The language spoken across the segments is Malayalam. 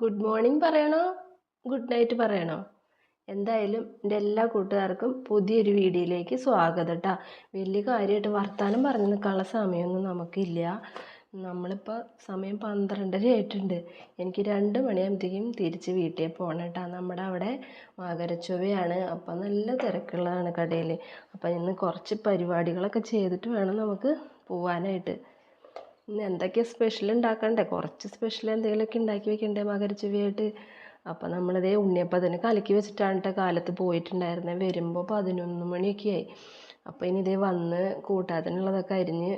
ഗുഡ് മോർണിംഗ് പറയണോ? ഗുഡ് നൈറ്റ് പറയണോ? എന്തായാലും എന്റെ എല്ലാ കൂട്ടുകാർക്കും പുതിയൊരു വീഡിയോയിലേക്ക് സ്വാഗതം കേട്ടോ വലിയ കാര്യമായിട്ട് വർത്തമാനം പറഞ്ഞു നിൽക്കാനുള്ള സമയമൊന്നും നമുക്കില്ല. നമ്മളിപ്പോൾ സമയം പന്ത്രണ്ടര ആയിട്ടുണ്ട്. എനിക്ക് രണ്ട് മണിയാകുമ്പോഴത്തേക്കും തിരിച്ച് വീട്ടിൽ പോകണം കേട്ടോ നമ്മുടെ അവിടെ മകരച്ചുവയാണ് അപ്പം നല്ല തിരക്കുള്ളതാണ് കടയിൽ. അപ്പം ഇന്ന് കുറച്ച് പരിപാടികളൊക്കെ ചെയ്തിട്ട് വേണം നമുക്ക് പോവാനായിട്ട്. ഇന്ന് എന്തൊക്കെയാണ് സ്പെഷ്യൽ ഉണ്ടാക്കണ്ടേ കുറച്ച് സ്പെഷ്യൽ എന്തെങ്കിലുമൊക്കെ ഉണ്ടാക്കി വെക്കണ്ടേ മകരച്ചുവിയായിട്ട് അപ്പോൾ നമ്മളിതേ ഉണ്ണിയപ്പത്തിന് കലക്കി വെച്ചിട്ടാണ് കേട്ടോ കാലത്ത് പോയിട്ടുണ്ടായിരുന്നത് വരുമ്പോൾ പതിനൊന്ന് മണിയൊക്കെ ആയി. അപ്പോൾ ഇനി ഇതേ വന്ന് കൂട്ടാത്തിനുള്ളതൊക്കെ അരിഞ്ഞ്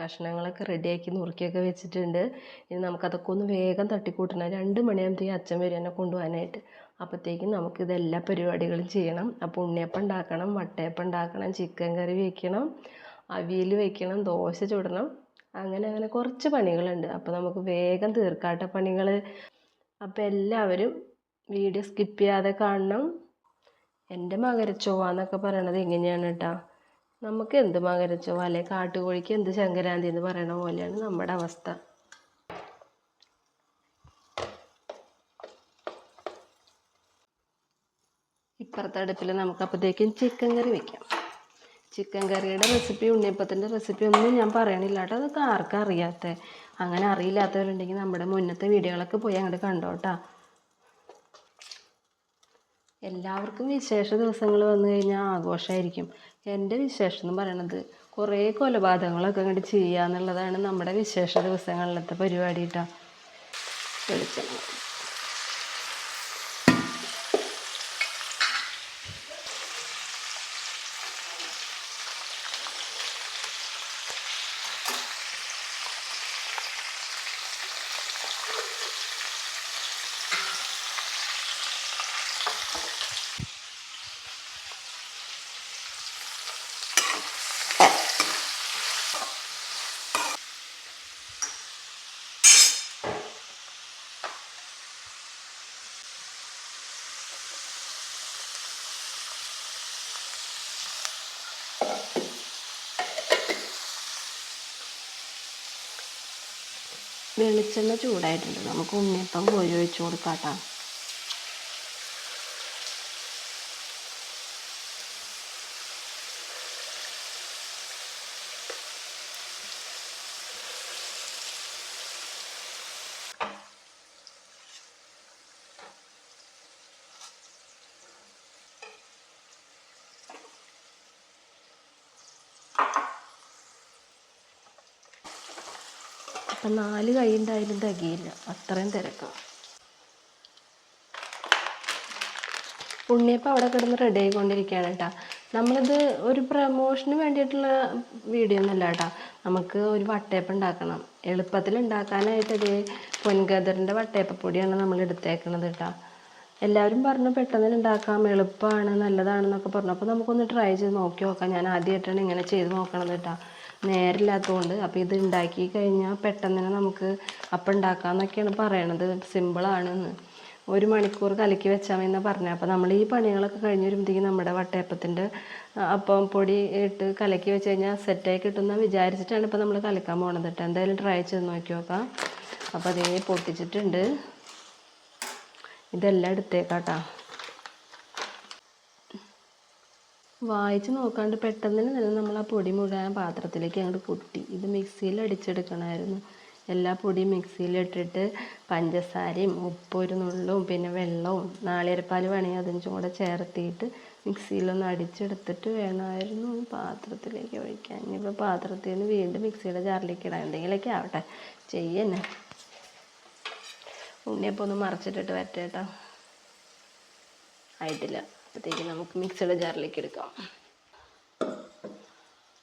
കഷ്ണങ്ങളൊക്കെ റെഡിയാക്കി നുറുക്കിയൊക്കെ വെച്ചിട്ടുണ്ട്. ഇനി നമുക്കതൊക്കെ ഒന്ന് വേഗം തട്ടിക്കൂട്ടണം. രണ്ട് മണിയാകുമ്പോഴത്തേക്കും അച്ഛൻ വരും എന്നെ കൊണ്ടുപോകാനായിട്ട്. അപ്പോഴത്തേക്കും നമുക്കിതെല്ലാ പരിപാടികളും ചെയ്യണം. അപ്പോൾ ഉണ്ണിയപ്പം ഉണ്ടാക്കണം വട്ടയപ്പം ഉണ്ടാക്കണം ചിക്കൻ കറി വെക്കണം അവിയൽ വെക്കണം ദോശ ചുടണം. അങ്ങനെ അങ്ങനെ കുറച്ച് പണികളുണ്ട്. അപ്പോൾ നമുക്ക് വേഗം തീർക്കാട്ട പണികൾ അപ്പോൾ എല്ലാവരും വീഡിയോ സ്കിപ്പ് ചെയ്യാതെ കാണണം. എന്റെ മകരച്ചൊവ്വ എന്നൊക്കെ പറയണത് എങ്ങനെയാണ് കേട്ടോ. നമുക്ക് എന്ത് മകരച്ചൊവ്വ? അല്ലെ കാട്ടുകോഴിക്ക് എന്ത് ശങ്കരാന്തി എന്ന് പറയണ പോലെയാണ് നമ്മുടെ അവസ്ഥ. ഇപ്പുറത്തെ അടുപ്പിൽ നമുക്ക് അപ്പോഴത്തേക്കും ചിക്കൻ കറി വെക്കാം. ചിക്കൻ കറിയുടെ റെസിപ്പി ഉണ്ണിയപ്പത്തിന്റെ റെസിപ്പി ഒന്നും ഞാൻ പറയണില്ല കേട്ടോ. അതൊക്കെ ആർക്കും അറിയാത്ത? അങ്ങനെ അറിയില്ലാത്തവരുണ്ടെങ്കിൽ നമ്മുടെ മുന്നത്തെ വീഡിയോകളൊക്കെ പോയി അങ്ങോട്ട് കണ്ടോട്ടാ. എല്ലാവർക്കും വിശേഷ ദിവസങ്ങൾ വന്നു കഴിഞ്ഞാൽ ആഘോഷമായിരിക്കും. എന്റെ വിശേഷം എന്ന് പറയണത് കുറേ കൊലപാതകങ്ങളൊക്കെ അങ്ങോട്ട് ചെയ്യുക എന്നുള്ളതാണ് നമ്മുടെ വിശേഷ ദിവസങ്ങളിലത്തെ പരിപാടി കേട്ടോ. വെളിച്ചെണ്ണ വെളിച്ചെണ്ണ ചൂടായിട്ടുണ്ട്. നമുക്ക് ഉണ്ണിയപ്പം കോരി ഒഴിച്ച് കൊടുക്കാം കേട്ടോ നാല് കൈ ഉണ്ടായാലും തികയില്ല. അത്രയും തിരക്കാണ് ഉണ്ണിയപ്പം അവിടെ കിടന്ന് റെഡി ആയിക്കൊണ്ടിരിക്കുകയാണ് കേട്ടോ നമ്മളിത് ഒരു പ്രമോഷന് വേണ്ടിയിട്ടുള്ള വീഡിയോ ഒന്നുമല്ല കേട്ടോ നമുക്ക് ഒരു വട്ടയപ്പം ഉണ്ടാക്കണം. എളുപ്പത്തിൽ ഉണ്ടാക്കാനായിട്ട് ഇത് പൊൻകതിറിന്റെ വട്ടയപ്പപ്പൊടിയാണ് നമ്മൾ എടുത്തേക്കണത് കേട്ടോ എല്ലാവരും പറഞ്ഞു പെട്ടെന്ന് ഉണ്ടാക്കാം എളുപ്പമാണ് നല്ലതാണെന്നൊക്കെ പറഞ്ഞു. അപ്പോൾ നമുക്കൊന്ന് ട്രൈ ചെയ്ത് നോക്കി നോക്കാം. ഞാൻ ആദ്യമായിട്ടാണ് ഇങ്ങനെ ചെയ്ത് നോക്കണത് കേട്ടോ നേരില്ലാത്തതുകൊണ്ട് അപ്പോൾ ഇത് ഉണ്ടാക്കി കഴിഞ്ഞാൽ പെട്ടെന്ന് തന്നെ നമുക്ക് അപ്പം ഉണ്ടാക്കാമെന്നൊക്കെയാണ് പറയണത്. സിമ്പിളാണെന്ന് ഒരു മണിക്കൂർ കലക്കി വെച്ചാൽ മതി എന്നാണ് പറഞ്ഞത് അപ്പോൾ നമ്മൾ ഈ പണികളൊക്കെ കഴിഞ്ഞ് വരുമ്പോഴത്തേക്കും നമ്മുടെ വട്ടയപ്പത്തിന്റെ അപ്പം പൊടി ഇട്ട് കലക്കി വെച്ച് കഴിഞ്ഞാൽ സെറ്റായി കിട്ടുമെന്ന് വിചാരിച്ചിട്ടാണ് ഇപ്പോൾ നമ്മൾ കലക്കാൻ പോണത് കേട്ടോ എന്തായാലും ട്രൈ ചെയ്ത് നോക്കി നോക്കാം. അപ്പോൾ അതേ പൊട്ടിച്ചിട്ടുണ്ട്. ഇതെല്ലാം എടുത്തേക്കാട്ടോ. വായിച്ച് നോക്കാണ്ട് പെട്ടെന്ന് തന്നെ നമ്മൾ ആ പൊടി മുഴുവൻ പാത്രത്തിലേക്ക് അങ്ങോട്ട് കൊട്ടി ഇത് മിക്സിയിൽ അടിച്ചെടുക്കണമായിരുന്നു. എല്ലാ പൊടിയും മിക്സിയിലിട്ടിട്ട് പഞ്ചസാരയും ഉപ്പൊരു നുള്ളും പിന്നെ വെള്ളവും നാളികേരപ്പാൽ വേണമെങ്കിൽ അതിന്റെ കൂടെ ചേർത്തിയിട്ട് മിക്സിയിലൊന്ന് അടിച്ചെടുത്തിട്ട് വേണമായിരുന്നു പാത്രത്തിലേക്ക് ഒഴിക്കാൻ. ഇനിയിപ്പോൾ പാത്രത്തിൽ നിന്ന് വീണ്ടും മിക്സിയുടെ ജാറിലേക്ക് ഇടാൻ എന്തെങ്കിലുമൊക്കെ ആവട്ടെ. ചെയ്യന്നെ ഉണ്ണിയപ്പം ഒന്ന് മറച്ചിട്ടിട്ട് വരട്ടെ കേട്ടോ. ആയിട്ടില്ല. അപ്പോഴത്തേക്ക് നമുക്ക് മിക്സിയുടെ ജാറിലേക്ക് എടുക്കാം.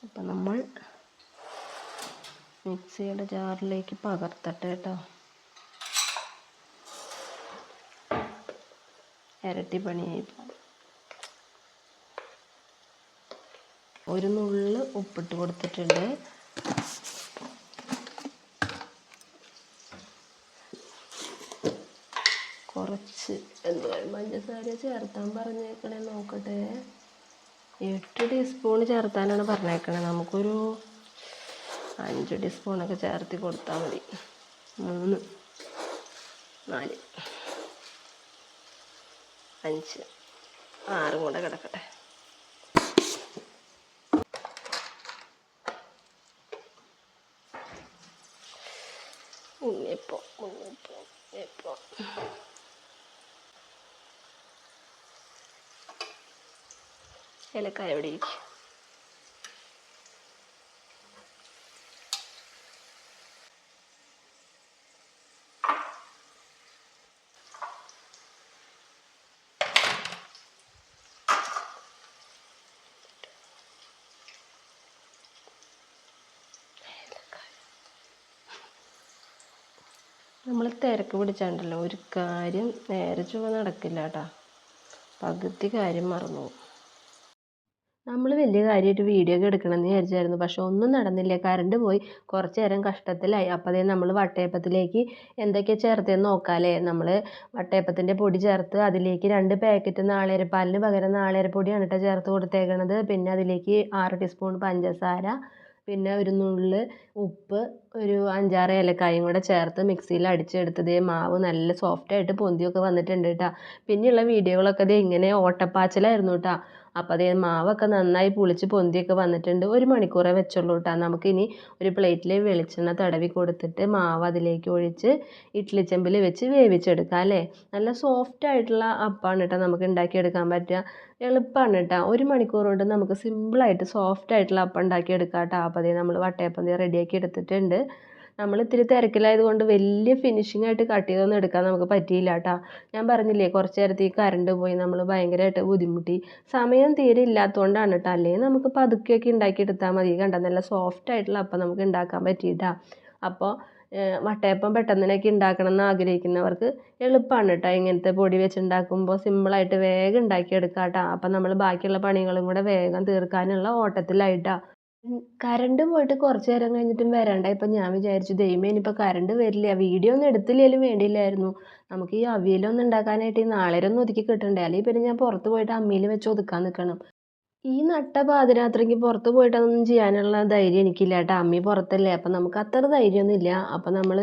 അപ്പം നമ്മൾ മിക്സിയുടെ ജാറിലേക്ക് പകർത്തട്ടെ കേട്ടോ ഇരട്ടി പണിയായി ഒരു നുള്ള് ഉപ്പിട്ട് കൊടുത്തിട്ടുണ്ട്. കുറച്ച് എന്താ പഞ്ചസാര ചേർത്താൻ പറഞ്ഞേക്കണേ നോക്കട്ടെ. എട്ട് ടീസ്പൂൺ ചേർത്താനാണ് പറഞ്ഞേക്കണേ. നമുക്കൊരു അഞ്ച് ടീസ്പൂണൊക്കെ ചേർത്ത് കൊടുത്താൽ മതി. മൂന്ന് നാല് അഞ്ച് ആറും കൂടെ കിടക്കട്ടെ. ഉണ്ണിയപ്പം ഉണ്ണിയപ്പം ഉണ്ണിയപ്പം. ഏലക്കായ എവിടെ ഇരിക്കും? നമ്മൾ തിരക്ക് പിടിച്ചാണ്ടല്ലോ ഒരു കാര്യം നേരെ ചുവ നടക്കില്ല കേട്ടോ. പകുതി കാര്യം മറന്നു പോകും നമ്മൾ വലിയ കാര്യമായിട്ട് വീഡിയോ ഒക്കെ എടുക്കണമെന്ന് വിചാരിച്ചായിരുന്നു. പക്ഷെ ഒന്നും നടന്നില്ല. കറണ്ട് പോയി. കുറച്ച് നേരം കഷ്ടത്തിലായി. അപ്പോൾ അതേ നമ്മൾ വട്ടയപ്പത്തിലേക്ക് എന്തൊക്കെ ചേർത്തതെന്ന് നോക്കാമല്ലേ നമ്മൾ വട്ടയപ്പത്തിന്റെ പൊടി ചേർത്ത് അതിലേക്ക് രണ്ട് പാക്കറ്റ് നാളികേരപ്പാലിന് പകരം പൊടിയാണ് കേട്ടോ ചേർത്ത് കൊടുത്തേക്കണത്. പിന്നെ അതിലേക്ക് ആറ് ടീസ്പൂൺ പഞ്ചസാര പിന്നെ ഒരു നുള്ള് ഉപ്പ് ഒരു അഞ്ചാറ് ഏലക്കായും കൂടെ ചേർത്ത് മിക്സിയിൽ അടിച്ചെടുത്തത് മാവ് നല്ല സോഫ്റ്റായിട്ട് പൊന്തിയൊക്കെ വന്നിട്ടുണ്ട് കേട്ടോ. പിന്നെയുള്ള വീഡിയോകളൊക്കെ ദേ ഇങ്ങനെ ഓട്ടപ്പാച്ചിലായിരുന്നു കേട്ടോ. അപ്പോൾ അതേ മാവൊക്കെ നന്നായി പുളിച്ച് പൊന്തിയൊക്കെ വന്നിട്ടുണ്ട്. ഒരു മണിക്കൂറേ വെച്ചുള്ളൂ കേട്ടോ നമുക്കിനി ഒരു പ്ലേറ്റിൽ വെളിച്ചെണ്ണ തടവി കൊടുത്തിട്ട് മാവ് അതിലേക്ക് ഒഴിച്ച് ഇഡ്ഡലി ചെമ്പിൽ വെച്ച് വേവിച്ചെടുക്കാം അല്ലേ? നല്ല സോഫ്റ്റ് ആയിട്ടുള്ള അപ്പാണ് കേട്ടോ നമുക്ക് ഉണ്ടാക്കിയെടുക്കാൻ പറ്റുക. എളുപ്പമാണ് കേട്ടോ. ഒരു മണിക്കൂർ കൊണ്ട് നമുക്ക് സിമ്പിളായിട്ട് സോഫ്റ്റ് ആയിട്ടുള്ള അപ്പം ഉണ്ടാക്കിയെടുക്കാം കേട്ടോ അപ്പോൾ അതേ നമ്മൾ വട്ടയപ്പം റെഡിയാക്കി എടുത്തിട്ടുണ്ട്. നമ്മൾ ഇത്തിരി തിരക്കിലായത് കൊണ്ട് വലിയ ഫിനിഷിംഗ് ആയിട്ട് കട്ട് ചെയ്തൊന്നും എടുക്കാൻ നമുക്ക് പറ്റിയില്ല കേട്ടോ ഞാൻ പറഞ്ഞില്ലേ കുറച്ച് നേരത്തേക്ക് കറണ്ട് പോയി നമ്മൾ ഭയങ്കരമായിട്ട് ബുദ്ധിമുട്ടി. സമയം തീരെ ഇല്ലാത്തതുകൊണ്ടാണ് കേട്ടോ അല്ലെങ്കിൽ നമുക്ക് പതുക്കെയൊക്കെ ഉണ്ടാക്കിയെടുത്താൽ മതി. കണ്ട നല്ല സോഫ്റ്റ് ആയിട്ടുള്ള അപ്പം നമുക്ക് ഉണ്ടാക്കാൻ പറ്റിയിട്ടാ അപ്പോൾ വട്ടയപ്പം പെട്ടെന്നിനൊക്കെ ഉണ്ടാക്കണം എന്ന് ആഗ്രഹിക്കുന്നവർക്ക് എളുപ്പമാണ് കേട്ടോ ഇങ്ങനത്തെ പൊടി വെച്ച് ഉണ്ടാക്കുമ്പോൾ സിമ്പിളായിട്ട് വേഗം ഉണ്ടാക്കിയെടുക്കാം കേട്ടോ അപ്പം നമ്മൾ ബാക്കിയുള്ള പണികളും കൂടെ വേഗം തീർക്കാനുള്ള ഓട്ടത്തിലായിട്ടാണ് കറണ്ട് പോയിട്ട് കുറച്ച് നേരം കഴിഞ്ഞിട്ടും വരാണ്ടായപ്പോൾ ഞാൻ വിചാരിച്ചു ദൈവമേ ഇനിയിപ്പോൾ കറണ്ട് വരില്ല. വീഡിയോ ഒന്നും എടുത്തില്ലെങ്കിലും വേണ്ടിയില്ലായിരുന്നു. നമുക്ക് ഈ അവിയലൊന്നും ഉണ്ടാക്കാനായിട്ട് ഈ നാളേരം ഒന്ന് ഒതുക്കി കിട്ടണ്ടേ? അല്ലെങ്കിൽ പിന്നെ ഞാൻ പുറത്ത് പോയിട്ട് അമ്മിയിൽ വെച്ച് ഒതുക്കാൻ നിൽക്കണം ഈ നട്ട പാതിരാത്രിക്ക് പുറത്ത് പോയിട്ട് അതൊന്നും ചെയ്യാനുള്ള ധൈര്യം എനിക്കില്ല കേട്ടോ. അമ്മി പുറത്തല്ലേ. അപ്പം നമുക്ക് അത്ര ധൈര്യമൊന്നുമില്ല. അപ്പം നമ്മൾ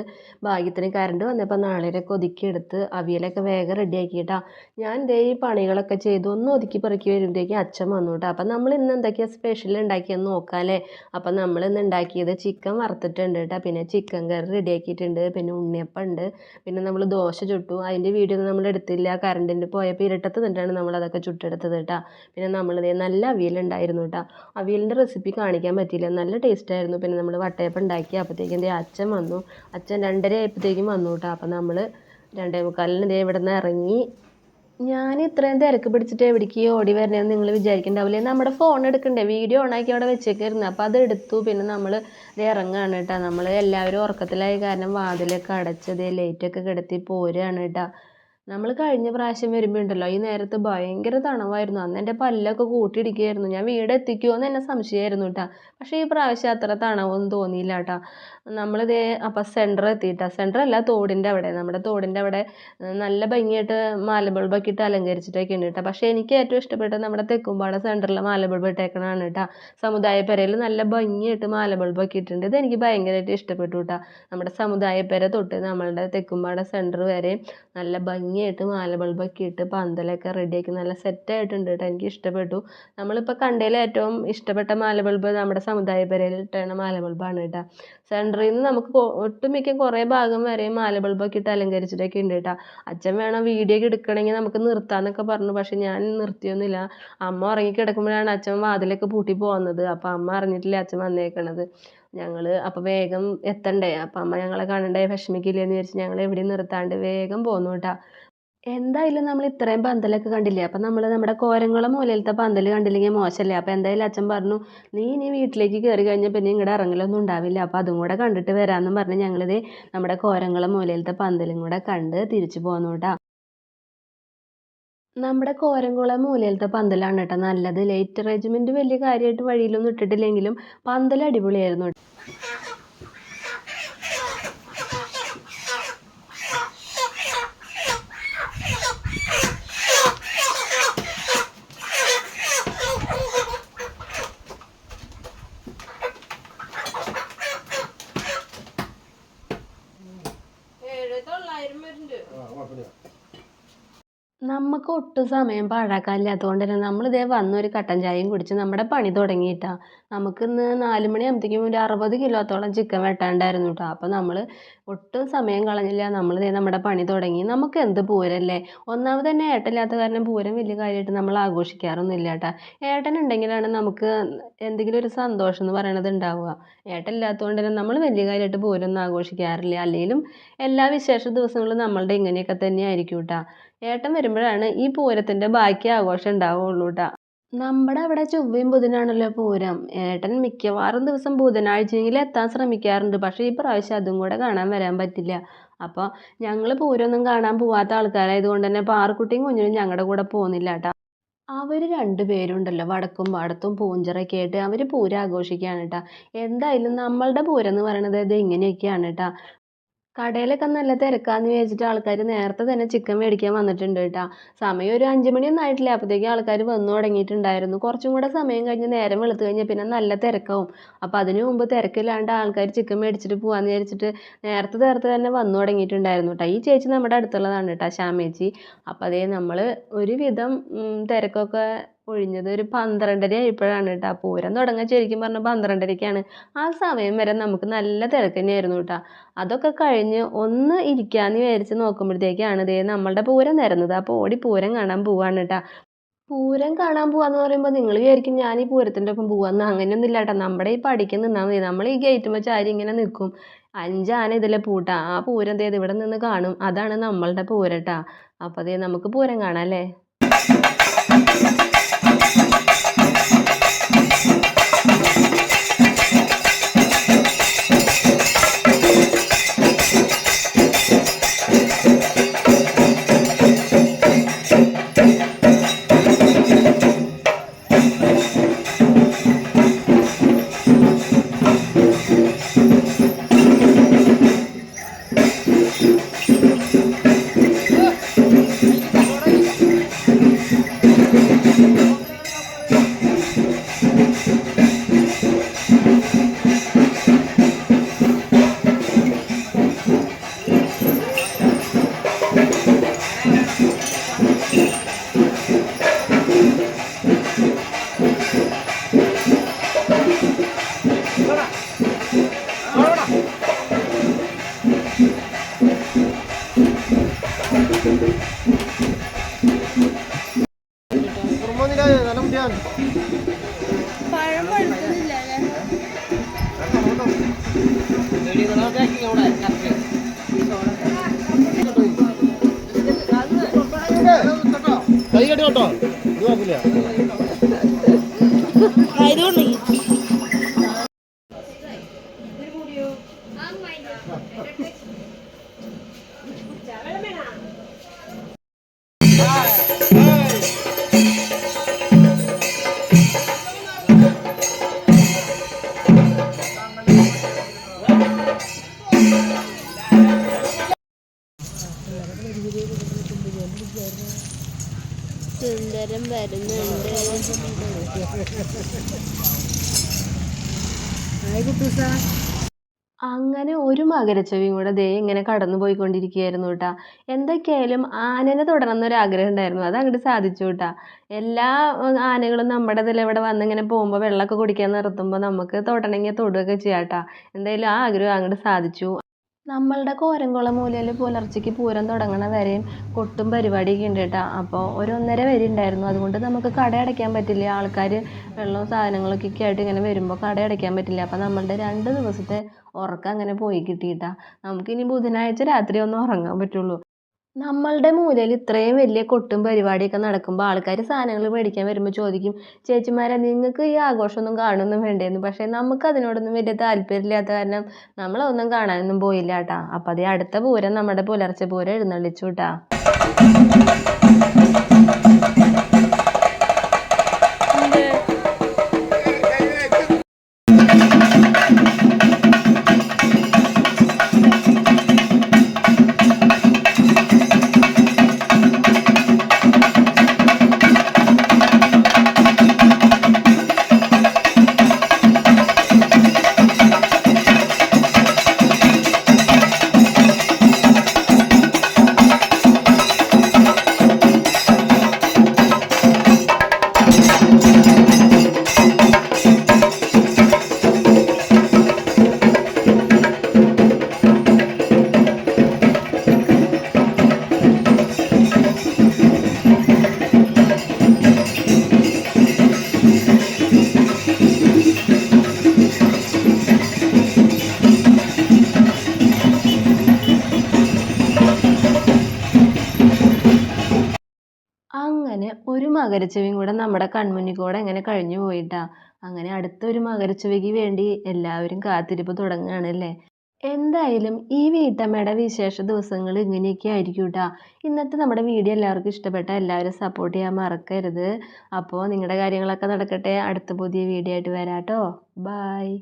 ഭാഗ്യത്തിന് കറണ്ട് വന്നപ്പോൾ നാളെ ഒതുക്കി എടുത്ത് അവിയലൊക്കെ വേഗം റെഡിയാക്കിയിട്ടാ ഞാൻ ദേ ഈ പണികളൊക്കെ ചെയ്തു ഒന്ന് ഒതുക്കി പെറുക്കി വരുമ്പോഴത്തേക്കും അച്ഛൻ വന്നു കേട്ടോ. അപ്പം നമ്മൾ ഇന്ന് എന്തൊക്കെയാണ് സ്പെഷ്യൽ ഉണ്ടാക്കിയെന്ന് നോക്കാമല്ലേ അപ്പം നമ്മൾ ഇന്ന് ഉണ്ടാക്കിയത് ചിക്കൻ വറുത്തിട്ടുണ്ട് കേട്ടോ. പിന്നെ ചിക്കൻ കറി റെഡിയാക്കിയിട്ടുണ്ട് പിന്നെ ഉണ്ണിയപ്പം ഉണ്ട് പിന്നെ നമ്മൾ ദോശ ചുട്ടു. അതിന്റെ വീഡിയോ ഒന്നും നമ്മൾ എടുത്തില്ല. കറണ്ടിന്റെ പോയപ്പോൾ ഇരട്ടത്ത് നിന്നിട്ടാണ് നമ്മൾ അതൊക്കെ ചുട്ടെടുത്തത് കേട്ടോ. പിന്നെ നമ്മളിത് നല്ല അവിയലുണ്ടായിരുന്നു കേട്ടോ അവിയലിന്റെ റെസിപ്പി കാണിക്കാൻ പറ്റിയില്ല. നല്ല ടേസ്റ്റായിരുന്നു പിന്നെ നമ്മൾ വട്ടയപ്പം ഉണ്ടാക്കി. അപ്പോഴത്തേക്കും എന്റെ അച്ഛൻ വന്നു. അച്ഛൻ രണ്ടര ആയപ്പോഴത്തേക്കും വന്നു കേട്ടോ അപ്പം നമ്മൾ രണ്ടേ മുക്കാലിന് ദേ ഇവിടെ നിന്ന് ഇറങ്ങി. ഞാൻ ഇത്രയും തിരക്ക് പിടിച്ചിട്ട് എവിടേക്ക് ഓടി വരണേന്ന് നിങ്ങൾ വിചാരിക്കണ്ടാവില്ലേ? നമ്മുടെ ഫോൺ എടുക്കണ്ടേ? വീഡിയോ ഓണാക്കി അവിടെ വെച്ചേക്കായിരുന്നു. അപ്പോൾ അത് എടുത്തു. പിന്നെ നമ്മൾ ഇറങ്ങുകയാണ് കേട്ടോ നമ്മൾ എല്ലാവരും ഉറക്കത്തിലായ കാരണം വാതിലൊക്കെ അടച്ചത് ലൈറ്റൊക്കെ കിടത്തി പോരുകയാണ് കേട്ടോ നമ്മൾ കഴിഞ്ഞ പ്രാവശ്യം വരുമ്പോൾ ഉണ്ടല്ലോ ഈ നേരത്ത് ഭയങ്കര തണവായിരുന്നു. അന്ന് എന്റെ പല്ലൊക്കെ കൂട്ടിയിടിക്കുകയായിരുന്നു ഞാൻ വീട് എത്തിക്കുമോ എന്ന് എന്നെ സംശയമായിരുന്നു കേട്ടോ പക്ഷേ ഈ പ്രാവശ്യം അത്ര തണവൊന്നും തോന്നിയില്ല കേട്ടോ നമ്മളിതേ അപ്പം സെന്റർ എത്തിയിട്ടാ. സെന്റർ അല്ല തോടിന്റെ അവിടെ. നമ്മുടെ തോടിന്റെ അവിടെ നല്ല ഭംഗിയായിട്ട് മാല ബൾബൊക്കെ ഇട്ട് അലങ്കരിച്ചിട്ടൊക്കെ ഉണ്ട് കേട്ടോ പക്ഷേ എനിക്ക് ഏറ്റവും ഇഷ്ടപ്പെട്ട നമ്മുടെ തെക്കുംപാട സെന്ററിൽ മാലബൾബ് ബൾബ് ഇട്ടേക്കണതാണ് കേട്ടോ സമുദായ പെരയിൽ നല്ല ഭംഗിയായിട്ട് മാല ബൾബൊക്കെ ഇട്ടിട്ടുണ്ട്. ഇത് എനിക്ക് ഭയങ്കരമായിട്ട് ഇഷ്ടപ്പെട്ടു കേട്ടോ നമ്മുടെ സമുദായ പെര തൊട്ട് നമ്മളുടെ തെക്കുംപാട സെന്റർ വരെ നല്ല ഭംഗിയായിട്ട് മാല ബൾബൊക്കെ ഇട്ട് പന്തലൊക്കെ റെഡിയാക്കി നല്ല സെറ്റായിട്ടുണ്ട് കേട്ടോ എനിക്ക് ഇഷ്ടപ്പെട്ടു. നമ്മളിപ്പോൾ കണ്ടതിൽ ഏറ്റവും ഇഷ്ടപ്പെട്ട മാല ബൾബ് നമ്മുടെ സമുദായ പെരയിൽ ഇട്ടേണ മാല ബൾബാണ് കേട്ടോ സെന്ററിൽ നിന്ന് നമുക്ക് ഒട്ടുമിക്ക കുറേ ഭാഗം വരെ മാല ബൾബൊക്കെ ഇട്ട് അലങ്കരിച്ചിട്ടൊക്കെ ഉണ്ട് കേട്ടോ അച്ഛൻ വേണം വീഡിയോ ഒക്കെ എടുക്കണമെങ്കിൽ നമുക്ക് നിർത്താമെന്നൊക്കെ പറഞ്ഞു പക്ഷേ ഞാൻ നിർത്തിയൊന്നുമില്ല. അമ്മ ഉറങ്ങി കിടക്കുമ്പോഴാണ് അച്ഛൻ വാതിലൊക്കെ പൂട്ടി പോകുന്നത് അപ്പോൾ അമ്മ അറിഞ്ഞിട്ടില്ല അച്ഛൻ വന്നേക്കണത്. ഞങ്ങൾ അപ്പോൾ വേഗം എത്തണ്ടേ? അപ്പം അമ്മ ഞങ്ങളെ കാണണ്ടേ? വിഷമിക്കില്ലെന്ന് വിചാരിച്ച് ഞങ്ങൾ എവിടെയും നിർത്താണ്ട് വേഗം പോന്നു കേട്ടോ എന്തായാലും നമ്മൾ ഇത്രയും പന്തലൊക്കെ കണ്ടില്ലേ? അപ്പം നമ്മൾ നമ്മുടെ കോരങ്ങളെ മൂലയിലത്തെ പന്തൽ കണ്ടില്ലെങ്കിൽ മോശമല്ലേ? അപ്പോൾ എന്തായാലും അച്ഛൻ പറഞ്ഞു നീ ഇനി വീട്ടിലേക്ക് കയറി കഴിഞ്ഞാൽ പിന്നെ ഇങ്ങോട്ട് ഇറങ്ങലൊന്നും ഉണ്ടാവില്ല. അപ്പോൾ അതും കൂടെ കണ്ടിട്ട് വരാമെന്നും പറഞ്ഞ് ഞങ്ങളിത് നമ്മുടെ കോരങ്ങളെ മൂലയിലത്തെ പന്തലും കൂടെ കണ്ട് തിരിച്ചു പോന്നു കേട്ടോ നമ്മുടെ കോരംകുളം മൂലയിലത്തെ പന്തലാണ് കേട്ടോ നല്ലത്. ലൈറ്റ് അറേഞ്ച്മെന്റ് വലിയ കാര്യമായിട്ട് വഴിയിലൊന്നും ഇട്ടിട്ടില്ലെങ്കിലും പന്തൽ അടിപൊളിയായിരുന്നു നമുക്ക് ഒട്ടും സമയം പാഴാക്കാനില്ലാത്തതുകൊണ്ട് തന്നെ നമ്മളിതേ വന്ന് ഒരു കട്ടൻ ചായയും കുടിച്ച് നമ്മുടെ പണി തുടങ്ങിയിട്ടാ. നമുക്കിന്ന് നാല് മണിയാകുമ്പോഴത്തേക്കും ഒരു അറുപത് കിലോത്തോളം ചിക്കൻ വെട്ടാണ്ടായിരുന്നു കേട്ടോ അപ്പോൾ നമ്മൾ ഒട്ടും സമയം കളഞ്ഞില്ല. നമ്മൾ ദേ നമ്മുടെ പണി തുടങ്ങി. നമുക്ക് എന്ത് പൂരല്ലേ? ഒന്നാമത് തന്നെ ഏട്ടനില്ലാത്ത കാരണം പൂരം വലിയ കാര്യമായിട്ട് നമ്മൾ ആഘോഷിക്കാറൊന്നും ഇല്ല കേട്ടോ ഏട്ടൻ ഉണ്ടെങ്കിലാണ് നമുക്ക് എന്തെങ്കിലും ഒരു സന്തോഷം എന്ന് പറയണത് ഉണ്ടാവുക. ഏട്ടൻ ഇല്ലാത്തതുകൊണ്ട് തന്നെ നമ്മൾ വലിയ കാര്യമായിട്ട് പൂരം ഒന്നും ആഘോഷിക്കാറില്ല. അല്ലെങ്കിലും എല്ലാ വിശേഷ ദിവസങ്ങളും നമ്മളുടെ ഇങ്ങനെയൊക്കെ തന്നെയായിരിക്കും കേട്ടോ ഏട്ടൻ വരുമ്പോഴാണ് ഈ പൂരത്തിന്റെ ബാക്കി ആഘോഷം ഉണ്ടാവുള്ളൂ നമ്മുടെ അവിടെ ചൊവ്വയും ബുധനാണല്ലോ പൂരം. ഏട്ടൻ മിക്കവാറും ദിവസം ബുധനാഴ്ചയെങ്കിലും എത്താൻ ശ്രമിക്കാറുണ്ട്. പക്ഷേ ഈ പ്രാവശ്യം അതും കൂടെ കാണാൻ വരാൻ പറ്റില്ല. അപ്പോൾ ഞങ്ങൾ പൂരമൊന്നും കാണാൻ പോവാത്ത ആൾക്കാരായതുകൊണ്ട് തന്നെ പാറക്കുട്ടിയും കുഞ്ഞിനും ഞങ്ങളുടെ കൂടെ പോകുന്നില്ല കേട്ടോ അവർ രണ്ടുപേരുണ്ടല്ലോ വടക്കും പാടത്തും പൂഞ്ചിറയൊക്കെ ആയിട്ട്. അവർ പൂരം ആഘോഷിക്കുകയാണ് കേട്ടോ എന്തായാലും നമ്മളുടെ പൂരം എന്ന് പറയണത് ഇത് ഇങ്ങനെയൊക്കെയാണ് കേട്ടോ കടയിലൊക്കെ നല്ല തിരക്കാന്ന് വിചാരിച്ചിട്ട് ആൾക്കാർ നേരത്തെ തന്നെ ചിക്കൻ മേടിക്കാൻ വന്നിട്ടുണ്ട് കേട്ടോ. സമയം ഒരു അഞ്ച് മണിയൊന്നും ആയിട്ടില്ല. അപ്പോഴത്തേക്കും ആൾക്കാർ വന്നു തുടങ്ങിയിട്ടുണ്ടായിരുന്നു. കുറച്ചും കൂടെ സമയം കഴിഞ്ഞ് നേരം വെളുത്ത് കഴിഞ്ഞാൽ പിന്നെ നല്ല തിരക്കാവും. അപ്പോൾ അതിനു മുമ്പ് തിരക്കില്ലാണ്ട് ആൾക്കാർ ചിക്കൻ മേടിച്ചിട്ട് പോകാമെന്ന് വിചാരിച്ചിട്ട് നേരത്തെ നേരത്തെ തന്നെ വന്നു തുടങ്ങിയിട്ടുണ്ടായിരുന്നു കേട്ടോ. ഈ ചേച്ചി നമ്മുടെ അടുത്തുള്ളതാണ് കേട്ടോ ശ്യാമേച്ചി. അപ്പോൾ അതേ നമ്മൾ ഒരുവിധം തിരക്കൊക്കെ ഒഴിഞ്ഞത് ഒരു പന്ത്രണ്ടര ആയപ്പോഴാണ് കേട്ടോ. പൂരം തുടങ്ങാൻ ശരിക്കും പറഞ്ഞാൽ പന്ത്രണ്ടരയ്ക്കാണ് ആ സമയം വരെ നമുക്ക് നല്ല തിരക്ക് തന്നെയായിരുന്നു കേട്ടോ. അതൊക്കെ കഴിഞ്ഞ് ഒന്ന് ഇരിക്കാന്ന് വിചാരിച്ച് നോക്കുമ്പോഴത്തേക്കാണ് ദേ നമ്മളുടെ പൂരം നിരന്നത്. അപ്പോൾ ഓടി പൂരം കാണാൻ പോവാണ് കേട്ടോ. പൂരം കാണാൻ പോവാന്ന് പറയുമ്പോൾ നിങ്ങൾ വിചാരിക്കും ഞാൻ ഈ പൂരത്തിന്റെ ഒപ്പം പോവാന്ന്. അങ്ങനെയൊന്നും ഇല്ല കേട്ടോ. നമ്മുടെ ഈ പടിക്ക് നിന്നാൽ മതി. നമ്മൾ ഈ ഗേറ്റ് ചാരി ഇങ്ങനെ നിൽക്കും അഞ്ചാന ഇതിലെ പൂട്ടാ. ആ പൂരം ദേ ഇവിടെ നിന്ന് കാണും. അതാണ് നമ്മളുടെ പൂരം കേട്ടോ. അപ്പോൾ ദേ നമുക്ക് പൂരം കാണാം അല്ലേ? മകരച്ചെവിയും കൂടെ ദേ ഇങ്ങനെ കടന്നു പോയിക്കൊണ്ടിരിക്കുകയായിരുന്നു കേട്ടാ. എന്തൊക്കെയായാലും ആനനെ തൊടണം എന്നൊരു ആഗ്രഹം ഉണ്ടായിരുന്നു. അത് അങ്ങോട്ട് സാധിച്ചു കേട്ടാ. എല്ലാ ആനകളും നമ്മുടെ ഇതിൽ ഇവിടെ വന്ന് ഇങ്ങനെ പോകുമ്പോൾ വെള്ളമൊക്കെ കുടിക്കാൻ നിർത്തുമ്പോൾ നമുക്ക് തൊടണമെങ്കിൽ തൊടുകയൊക്കെ ചെയ്യാം കേട്ടാ. എന്തായാലും ആ ആഗ്രഹം അങ്ങോട്ട് സാധിച്ചു. നമ്മളുടെ കോരംകുളം മൂലയിൽ പുലർച്ചയ്ക്ക് പൂരം തുടങ്ങണ വരെയും കൊട്ടും പരിപാടിയൊക്കെ ഉണ്ട് കേട്ടോ. അപ്പോൾ ഒരു ഒന്നര വരെ ഉണ്ടായിരുന്നു. അതുകൊണ്ട് നമുക്ക് കട അടയ്ക്കാൻ പറ്റില്ല. ആൾക്കാർ വെള്ളവും സാധനങ്ങളൊക്കെ ആയിട്ട് ഇങ്ങനെ വരുമ്പോൾ കട അടയ്ക്കാൻ പറ്റില്ല. അപ്പോൾ നമ്മളുടെ രണ്ട് ദിവസത്തെ ഉറക്കം അങ്ങനെ പോയി കിട്ടിയിട്ടാ. നമുക്കിനി ബുധനാഴ്ച രാത്രി ഒന്ന് ഉറങ്ങാൻ പറ്റുള്ളൂ. നമ്മളുടെ മൂലയിൽ ഇത്രയും വലിയ കൊട്ടും പരിപാടിയൊക്കെ നടക്കുമ്പോൾ ആൾക്കാർ സാധനങ്ങൾ മേടിക്കാൻ വരുമ്പോൾ ചോദിക്കും ചേച്ചിമാരെ നിങ്ങൾക്ക് ഈ ആഘോഷമൊന്നും കാണുമൊന്നും വേണ്ടേന്ന്. പക്ഷേ നമുക്ക് അതിനോടൊന്നും വലിയ താല്പര്യമില്ലാത്ത കാരണം നമ്മളൊന്നും കാണാനൊന്നും പോയില്ല കേട്ടാ അപ്പം അതേ അടുത്ത പൂരം നമ്മുടെ പുലർച്ചെ പൂരം എഴുന്നള്ളിച്ചു കേട്ടാ മകരച്ചെവിയും കൂടെ നമ്മുടെ കൺമുന്നിൽ കൂടെ എങ്ങനെ കഴിഞ്ഞു പോയിട്ടാ. അങ്ങനെ അടുത്തൊരു മകരച്ചെവിക്ക് വേണ്ടി എല്ലാവരും കാത്തിരിപ്പ് തുടങ്ങുകയാണ് അല്ലേ? എന്തായാലും ഈ വീട്ടമ്മയുടെ വിശേഷ ദിവസങ്ങൾ ഇങ്ങനെയൊക്കെ ആയിരിക്കും കേട്ടോ ഇന്നത്തെ നമ്മുടെ വീഡിയോ എല്ലാവർക്കും ഇഷ്ടപ്പെട്ട എല്ലാവരും സപ്പോർട്ട് ചെയ്യാൻ മറക്കരുത്. അപ്പോൾ നിങ്ങളുടെ കാര്യങ്ങളൊക്കെ നടക്കട്ടെ. അടുത്ത പുതിയ വീഡിയോ ആയിട്ട് വരാം കേട്ടോ ബായ്